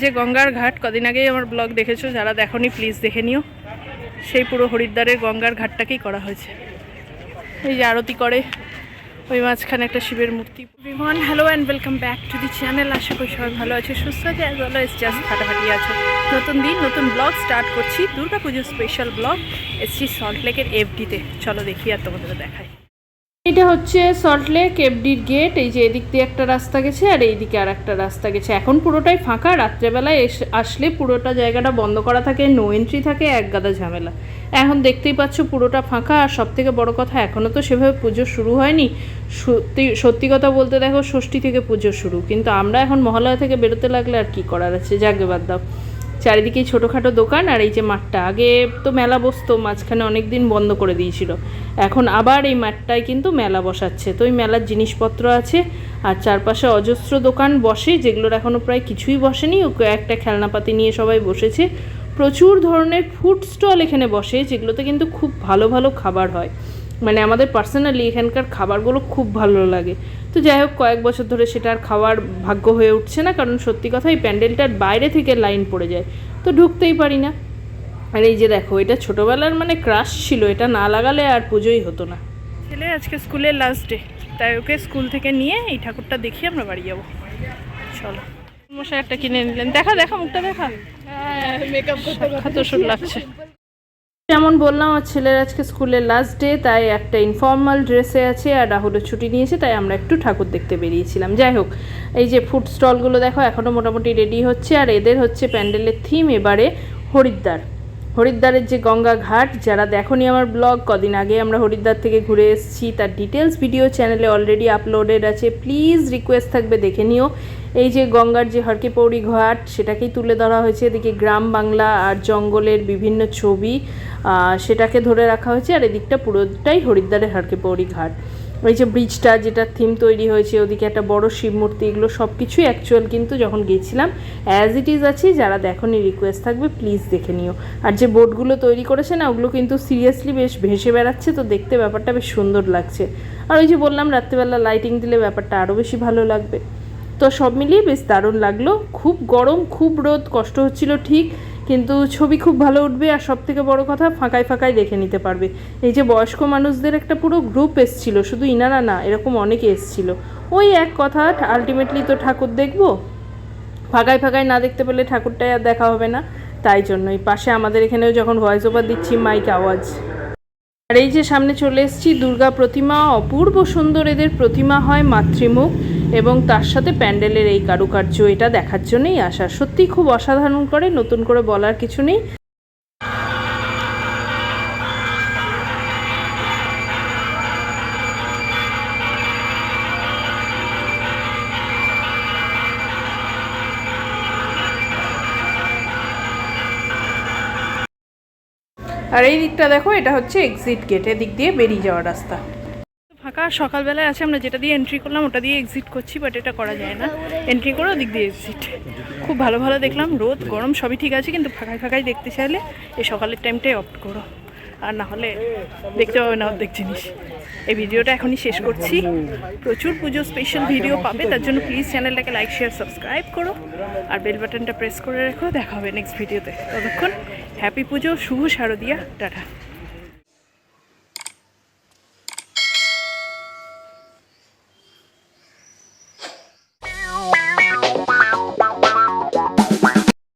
যে গঙ্গার ঘাট, কদিন আগেই আমার ব্লগ দেখেছ, যারা দেখোনি প্লিজ দেখে নিও। সেই পুরো হরিদ্বারের গঙ্গার ঘাটটাকেই করা হয়েছে। এই যে আরতি করে, ওই মাঝখানে একটা শিবের মূর্তি। বিমান hello and welcome back to the channel আশা করি সবাই ভালো আছে, সুস্থ আছে অ্যাজ ওয়েল এস জাস্ট ফাটাফাটি আছো। নতুন দিন, নতুন ব্লগ স্টার্ট করছি। দুর্গা পুজোর স্পেশাল ব্লগ এসছি সল্ট লেকের এফডিতে চলো দেখি আর তোমাদের দেখাই। এটা হচ্ছে সল্টলেক এফডির গেট, এই যে এদিক দিয়ে একটা রাস্তা গেছে আর এইদিকে আর একটা রাস্তা গেছে। এখন পুরোটাই ফাঁকা, রাত্রেবেলায় এসে আসলে পুরোটা জায়গাটা বন্ধ করা থাকে নো এন্ট্রি থাকে, এক গাদা ঝামেলা। এখন দেখতেই পাচ্ছ পুরোটা ফাঁকা, আর সব থেকে বড় কথা এখনও তো সেভাবে পুজো শুরু হয়নি। সত্যি সত্যি কথা বলতে দেখো, ষষ্ঠী থেকে পুজো শুরু। কিন্তু আমরা এখন মহালয়া থেকে বেরোতে লাগলে আর কি করার আছে? যাকে বাদ দাও। চারিদিকেই ছোটোখাটো দোকান আর এই যে মাঠটা। আগে তো মেলা বসতো, মাঝখানে অনেক দিন বন্ধ করে দিয়েছিল। এখন আবার এই মাঠটায় কিন্তু মেলা বসাচ্ছে। তো ওই মেলার জিনিসপত্র আছে আর চারপাশে অজস্র দোকান বসে, যেগুলোর এখনও প্রায় কিছুই বসেনি। একটা খেলনাপাতি নিয়ে সবাই বসেছে। প্রচুর ধরনের ফুড স্টল এখানে বসে, যেগুলোতে কিন্তু খুব ভালো ভালো খাবার হয়। মানে আমাদের পার্সোনালি এখানকার খাবারগুলো খুব ভালো লাগে। তো যাই হোক কয়েক বছর ধরে সেটা আর খাওয়ার ভাগ্য হয়ে উঠছে না কারণ সত্যি কথা এই প্যান্ডেলটার বাইরে থেকে লাইন পড়ে যায়। তো ঢুকতেই পারি না। আর এই যে দেখো এটা ছোটোবেলার মানে ক্রাশ ছিল এটা না লাগালে আর পুজোই হতো না। ছেলে আজকে স্কুলের লাস্ট ডে তাই ওকে স্কুল থেকে নিয়ে এই ঠাকুরটা দেখিয়ে আমরা বাড়ি যাব। চলো। মশাই একটা কিনে নিলেন। দেখা দেখা মুখটা দেখা। মেকআপ করতে কত সুন্দর লাগছে যেমন বললাম, আমার ছেলের আজকে স্কুলের লাস্ট ডে তাই একটা ইনফর্মাল ড্রেসে আছে আর রাহুলের ছুটি নিয়েছে, তাই আমরা একটু ঠাকুর দেখতে বেরিয়েছিলাম। যাই হোক, এই যে ফুড স্টলগুলো দেখো এখনও মোটামুটি রেডি হচ্ছে, আর এদের হচ্ছে প্যান্ডেলের থিম এবারে হরিদ্বার। হরিদ্বারের যে গঙ্গা ঘাট, যারা দেখোনি আমার ব্লগ, কদিন আগে আমরা হরিদ্বার থেকে ঘুরে এসেছি, তার ডিটেলস ভিডিও চ্যানেলে অলরেডি আপলোডেড আছে। প্লিজ রিকোয়েস্ট থাকবে, দেখে নিও। এই যে গঙ্গার যে হরকে পৌড়ি ঘাট, সেটাকেই তুলে ধরা হয়েছে। এদিকে গ্রাম বাংলা আর জঙ্গলের বিভিন্ন ছবি সেটাকে ধরে রাখা হয়েছে, আর এদিকটা পুরোটাই হরিদ্বারের হরকে পৌড়ি ঘাট। ওই যে ব্রিজটা যেটা থিম তৈরি হয়েছে, ওদিকে একটা বড় শিব মূর্তি এগুলো সব কিছুই অ্যাকচুয়াল কিন্তু যখন গেছিলাম অ্যাজ ইট ইজ আছে, যারা দেখনি রিকোয়েস্ট থাকবে প্লিজ দেখে নিও। আর যে বোটগুলো তৈরি করেছে না, ওগুলো কিন্তু সিরিয়াসলি বেশ ভেসে বেড়াচ্ছে, তো দেখতে ব্যাপারটা বেশ সুন্দর লাগছে। আর ওই যে বললাম, রাত্রেবেলা লাইটিং দিলে ব্যাপারটা আরও বেশি ভালো লাগবে। তো সব মিলিয়ে বেশ দারুণ লাগল। খুব গরম, খুব রোদ, কষ্ট হচ্ছিল ঠিক। কিন্তু ছবি খুব ভালো উঠবে আর সব থেকে বড় কথা ফাঁকায় ফাঁকায় দেখে নিতে পারবে। এই যে বয়স্ক মানুষদের একটা পুরো গ্রুপ এসছিল, শুধু ইনারা না, এরকম অনেকে এসছিল। ওই এক কথা আলটিমেটলি তো ঠাকুর দেখব। ফাঁকায় ফাঁকায় না দেখতে পেলে ঠাকুরটাই আর দেখা হবে না, তাই জন্যই। পাশে আমাদের এখানেও যখন ভয়েস ওভার দিচ্ছি মাইক আওয়াজ। আর এই যে সামনে চলে এসেছি, দুর্গা প্রতিমা, অপূর্ব সুন্দর এদের প্রতিমা হয় মাতৃমুখ। এবং তার সাথে প্যান্ডেলের এই কারুকার্য, এটা দেখার জন্যই আসা। সত্যিই খুব অসাধারণ করে, নতুন করে বলার কিছু নেই। আর এই দিকটা দেখো, এটা হচ্ছে এক্সিট গেট এদিক দিয়ে বেরিয়ে যাওয়ার রাস্তা। ফাঁকা। সকালবেলায় আছে, আমরা যেটা দিয়ে এন্ট্রি করলাম, ওটা দিয়ে এক্সিট করছি বাট এটা করা যায় না। এন্ট্রি করে ওদিক দিয়ে এক্সিট খুব ভালো ভালো দেখলাম, রোদ, গরম, সবই ঠিক আছে, কিন্তু ফাঁকায় ফাঁকায় দেখতে চাইলে এই সকালের টাইমটাই অপ্ট করো। আর না হলে দেখতে পাবে না অর্ধেক জিনিস। এই ভিডিওটা এখনই শেষ করছি। প্রচুর পুজো স্পেশাল ভিডিও পাবে, তার জন্য প্লিজ চ্যানেলটাকে লাইক শেয়ার সাবস্ক্রাইব করো। আর বেল বাটনটা প্রেস করে রেখো। দেখা হবে নেক্সট ভিডিওতে ততক্ষণ হ্যাপি পুজো, শুভ শারদিয়া, টাটা।